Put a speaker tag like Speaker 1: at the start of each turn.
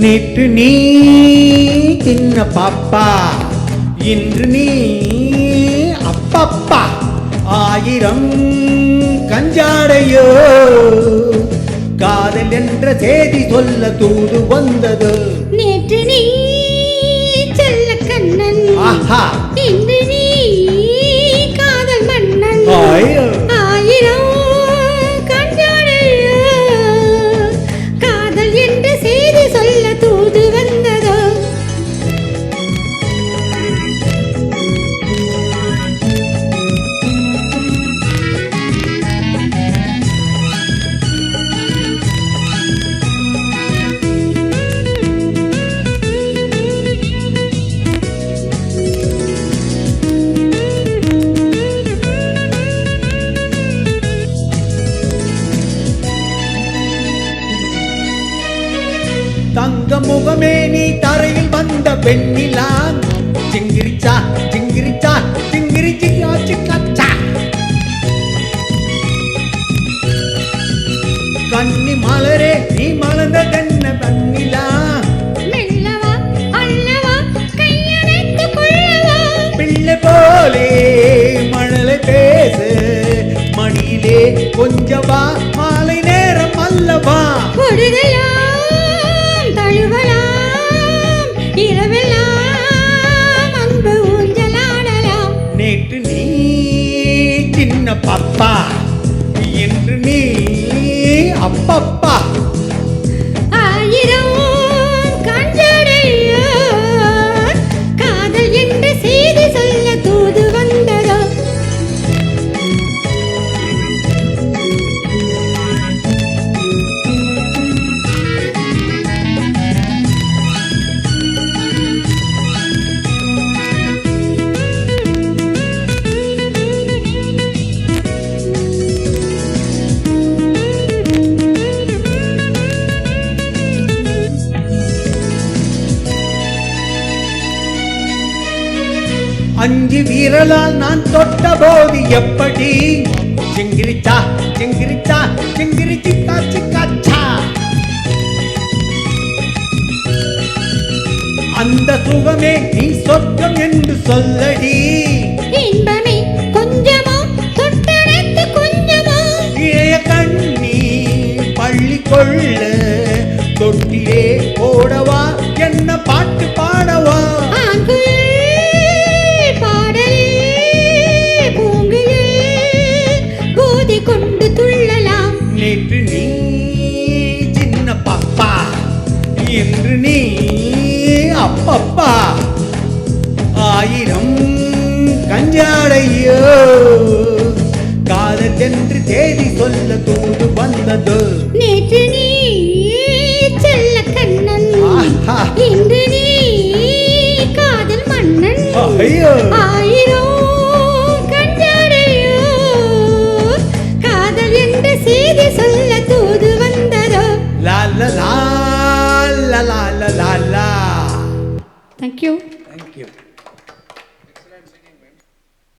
Speaker 1: நேற்று நீ சின்ன பாப்பா? இன்று நீ அப்பப்பா. ஆயிரம் கஞ்சாடையோ. காதல் என்ற செய்தி சொல்ல தூது வந்தது.
Speaker 2: நேற்று நீ செல்ல கண்ணன்.
Speaker 1: ஆஹா. தங்க முகமே நீ தரையில் வந்த பெண்ணிலா? சிங்கிரிச்சா சிங்கிரிச்சா சிங்கிரி சிக்கா சிக்காச்சா கன்னி மலரே நீ
Speaker 2: அல்லவா கையணைத்து கொள்ளவா?
Speaker 1: பிள்ளை போலே மழலை பேசு. மடியிலே கொஞ்சவா மாலை நேரம் அல்லவா? சின்ன என்று நீ அப்பப்பா அஞ்சு வீரலால் நான் தொட்ட போது எப்படி? சிங்கிரிச்சா சிங்கிரிச்சா சிங்கிரி சிக்கா சிக்காச்சா அந்த சுகமே நீ சொர்க்கம் என்று சொல்லடி.
Speaker 2: இன்பமே கொஞ்சமோ தொட்டணைத்து கொஞ்சமோ.
Speaker 1: இளைய கண்ணி பள்ளி கொள்ள தொட்டிலே போடவா நீ சின்ன பாப்பா. இன்று நீ அப்பப்பா. ஆயிரம் கஞ்சாடையோ. காதத்தென்று தேதி சொல்ல தூது வந்தது.
Speaker 2: நேற்று நீ செல்ல கண்ணன். இன்று நீ காதல் மன்னன்.
Speaker 1: ஐயோ. லா லா லா லா
Speaker 2: தேங்க்யூ
Speaker 1: தேங்க்யூ